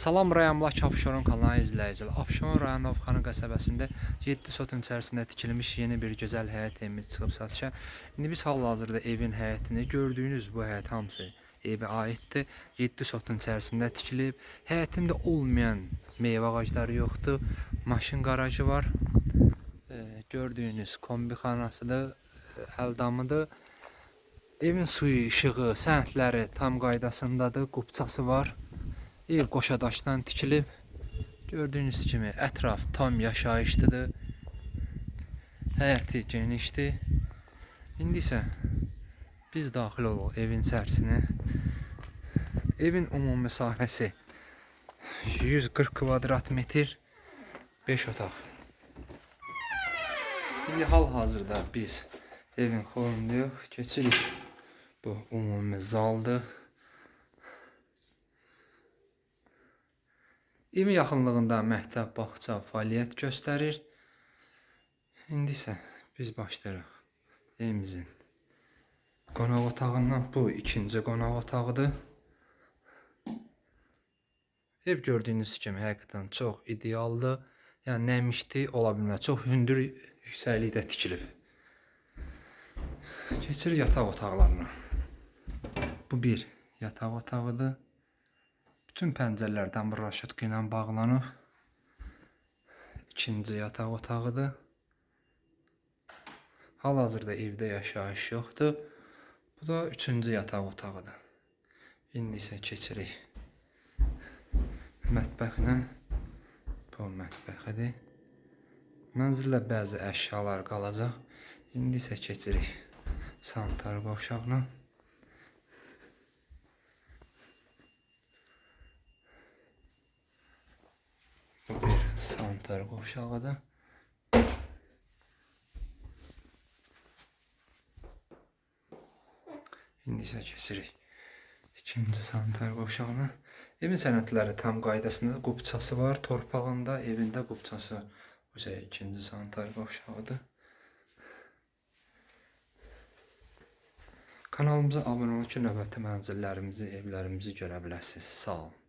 Salam Rayamlak Abşeron kanalı izləyicilər. Abşeron rayon Novxanı qəsəbəsində 7 sotun içərisində tikilmiş yeni bir gözəl həyət evimiz çıxıb satışa. İndi biz hal-hazırda evin həyətini gördüyünüz bu həyət hamısı evə aiddir. 7 sotun içərisində tikilib. Həyətində olmayan meyvə ağacları yoxdur. Maşın qarajı var. Ee, gördüyünüz kombixanasıdır, e, əldamıdır. Evin suyu, işığı, səhətləri tam qaydasındadır. Qubçası var. Ev qoşadaşdan tikilib. Gördüyünüz kimi ətraf tam yaşayışlıdır. Həyəti genişdir. İndi isə biz daxil oluq evin içərisinə. Evin ümumi məsafəsi 140 kvadrat metr 5 otaq. İndi hal-hazırda biz evin xorundayıq. Keçirik. Bu ümumi zaldır. Evin yaxınlığında məktəb, bağça fəaliyyət göstərir. İndi isə biz başlayırıq evimizin qonaq otağından. Bu ikinci qonaq otağıdır. Ev gördüyünüz kimi həqiqətən çox idealdır. Yəni nəmişli ola bilməz. Çox hündür yüksəklikdə tikilib. Keçirik yataq otaqlarına. Bu bir yataq otağıdır. Bütün pəncərələr dəmir raşıtqı ilə bağlanıb. İkinci yataq otağıdır. Hal-hazırda evdə yaşayış yoxdur. Bu da üçüncü yataq otağıdır. İndi isə keçirik mətbəxinə. Bu mətbəxidir. Mənzildə bəzi əşyalar qalacaq. İndi isə keçirik sanitar qovşağına. Sanitar qovşağıdır. İndi isə keçirik ikinci sanitar qovşağına. Evin sənədləri tam qaydasında qubçası var. Torpağında, evində qubçası. Bu isə ikinci sanitar qovşağıdır. Kanalımıza abunə olun ki, növbəti mənzillərimizi, evlərimizi görə biləsiniz. Sağ olun.